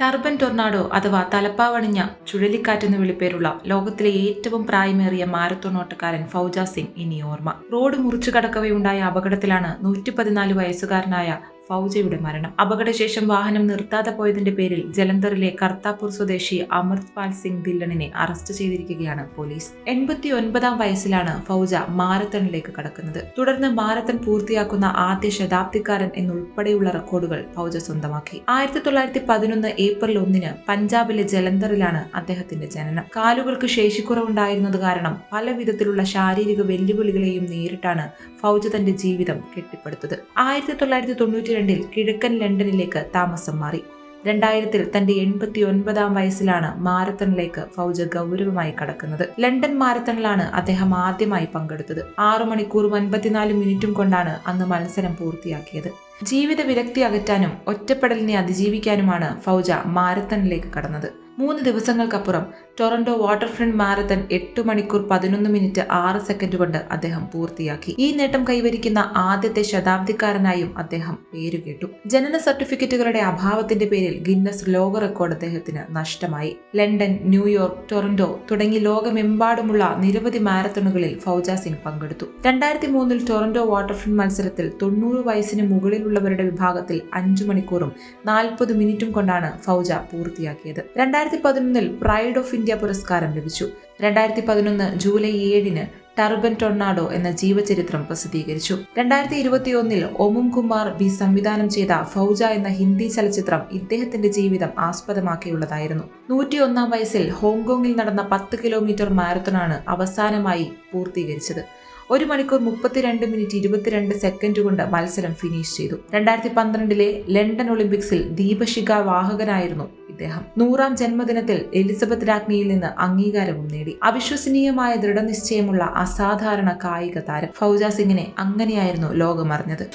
Turban tornado അഥവാ തലപ്പാവണിഞ്ഞ ചുഴലിക്കാറ്റെന്ന് വിളിപ്പേരുള്ള ലോകത്തിലെ ഏറ്റവും പ്രായമേറിയ മാരത്തോൺ ഓട്ടക്കാരൻ ഫൗജ സിംഗ് ഇനി ഓർമ്മ. റോഡ് മുറിച്ചു കടക്കവേ ഉണ്ടായ അപകടത്തിലാണ് നൂറ്റി പതിനാല് വയസ്സുകാരനായ ഫൗജയുടെ മരണം. അപകടശേഷം വാഹനം നിർത്താതെ പോയതിന്റെ പേരിൽ ജലന്ധറിലെ കർത്താപൂർ സ്വദേശി അമൃത്പാൽ സിംഗ് ദില്ലണിനെ അറസ്റ്റ് ചെയ്തിരിക്കുകയാണ് പോലീസ്. എൺപത്തി ഒൻപതാം വയസ്സിലാണ് ഫൗജ മാരത്തണിലേക്ക് കടക്കുന്നത്. തുടർന്ന് മാരത്തൺ പൂർത്തിയാക്കുന്ന ആദ്യ ശതാബ്ദിക്കാരൻ എന്നുൾപ്പെടെയുള്ള റെക്കോർഡുകൾ ഫൗജ സ്വന്തമാക്കി. ആയിരത്തി തൊള്ളായിരത്തി പതിനൊന്ന് ഏപ്രിൽ ഒന്നിന് പഞ്ചാബിലെ ജലന്ധറിലാണ് അദ്ദേഹത്തിന്റെ ജനനം. കാലുകൾക്ക് ശേഷിക്കുറവുണ്ടായിരുന്നത് കാരണം പല വിധത്തിലുള്ള ശാരീരിക വെല്ലുവിളികളെയും നേരിട്ടാണ് ഫൗജ തന്റെ ജീവിതം കെട്ടിപ്പടുത്തത്. ആയിരത്തി തൊള്ളായിരത്തി തൊണ്ണൂറ്റി രണ്ടിൽ കിഴക്കൻ ലണ്ടനിലേക്ക് താമസം മാറി. രണ്ടായിരത്തിൽ തന്റെ എൺപത്തി ഒൻപതാം വയസ്സിലാണ് മാരത്തണിലേക്ക് ഫൗജ ഗൗരവമായി കടക്കുന്നത്. ലണ്ടൻ മാരത്തണിലാണ് അദ്ദേഹം ആദ്യമായി പങ്കെടുത്തത്. ആറു മണിക്കൂറും അൻപത്തിനാല് മിനിറ്റും കൊണ്ടാണ് അന്ന് മത്സരം പൂർത്തിയാക്കിയത്. ജീവിത വിരക്തി അകറ്റാനും ഒറ്റപ്പെടലിനെ അതിജീവിക്കാനുമാണ് ഫൗജ മാരത്തണിലേക്ക് കടന്നത്. മൂന്ന് ദിവസങ്ങൾക്കപ്പുറം ടൊറന്റോ വാട്ടർഫ്രണ്ട് മാരത്തൺ എട്ട് മണിക്കൂർ പതിനൊന്ന് മിനിറ്റ് ആറ് സെക്കൻഡ് കൊണ്ട് അദ്ദേഹം പൂർത്തിയാക്കി. ഈ നേട്ടം കൈവരിക്കുന്ന ആദ്യത്തെ ശതാബ്ദിക്കാരനായും അദ്ദേഹം പേരുകേട്ടു ജനന സർട്ടിഫിക്കറ്റുകളുടെ അഭാവത്തിന്റെ പേരിൽ ഗിന്നസ് ലോക റെക്കോർഡ് അദ്ദേഹത്തിന് നഷ്ടമായി. ലണ്ടൻ ന്യൂയോർക്ക് ടൊറന്റോ തുടങ്ങി ലോകമെമ്പാടുമുള്ള നിരവധി മാരത്തണുകളിൽ ഫൗജ സിംഗ് പങ്കെടുത്തു. രണ്ടായിരത്തി മൂന്നിൽ ടൊറന്റോ വാട്ടർഫ്രണ്ട് മത്സരത്തിൽ തൊണ്ണൂറ് വയസ്സിന് മുകളിലുള്ളവരുടെ വിഭാഗത്തിൽ അഞ്ചു മണിക്കൂറും നാൽപ്പത് മിനിറ്റും കൊണ്ടാണ് ഫൗജ പൂർത്തിയാക്കിയത്. രണ്ടായിരത്തി പതിനൊന്നിൽ പ്രൈഡ് ഓഫ് ഇന്ത്യ പുരസ്കാരം ലഭിച്ചു. രണ്ടായിരത്തി പതിനൊന്ന് ജൂലൈ ഏഴിന് ടർബൻ ടൊർണാഡോ എന്ന ജീവചരിത്രം പ്രസിദ്ധീകരിച്ചു. രണ്ടായിരത്തി ഇരുപത്തിയൊന്നിൽ ഒമും കുമാർ ബി സംവിധാനം ചെയ്ത ഫൗജ എന്ന ഹിന്ദി ചലച്ചിത്രം ഇദ്ദേഹത്തിന്റെ ജീവിതം ആസ്പദമാക്കിയുള്ളതായിരുന്നു. നൂറ്റിയൊന്നാം വയസ്സിൽ ഹോങ്കോങ്ങിൽ നടന്ന പത്ത് കിലോമീറ്റർ മാരത്തണാണ് അവസാനമായി പൂർത്തീകരിച്ചത്. ഒരു മണിക്കൂർ മുപ്പത്തിരണ്ട് മിനിറ്റ് ഇരുപത്തിരണ്ട് സെക്കൻഡ് കൊണ്ട് മത്സരം ഫിനിഷ് ചെയ്തു. രണ്ടായിരത്തി പന്ത്രണ്ടിലെ ലണ്ടൻ ഒളിമ്പിക്സിൽ ദീപശിഖ വാഹകനായിരുന്നു ഇദ്ദേഹം. നൂറാം ജന്മദിനത്തിൽ എലിസബത്ത് രാജ്ഞിയിൽ നിന്ന് അംഗീകാരവും നേടി. അവിശ്വസനീയമായ ദൃഢനിശ്ചയമുള്ള അസാധാരണ കായിക താരം ഫൗജ സിംഗിനെ അങ്ങനെയായിരുന്നു ലോകമറിഞ്ഞത്.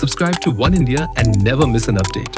Subscribe to One India and never miss an update.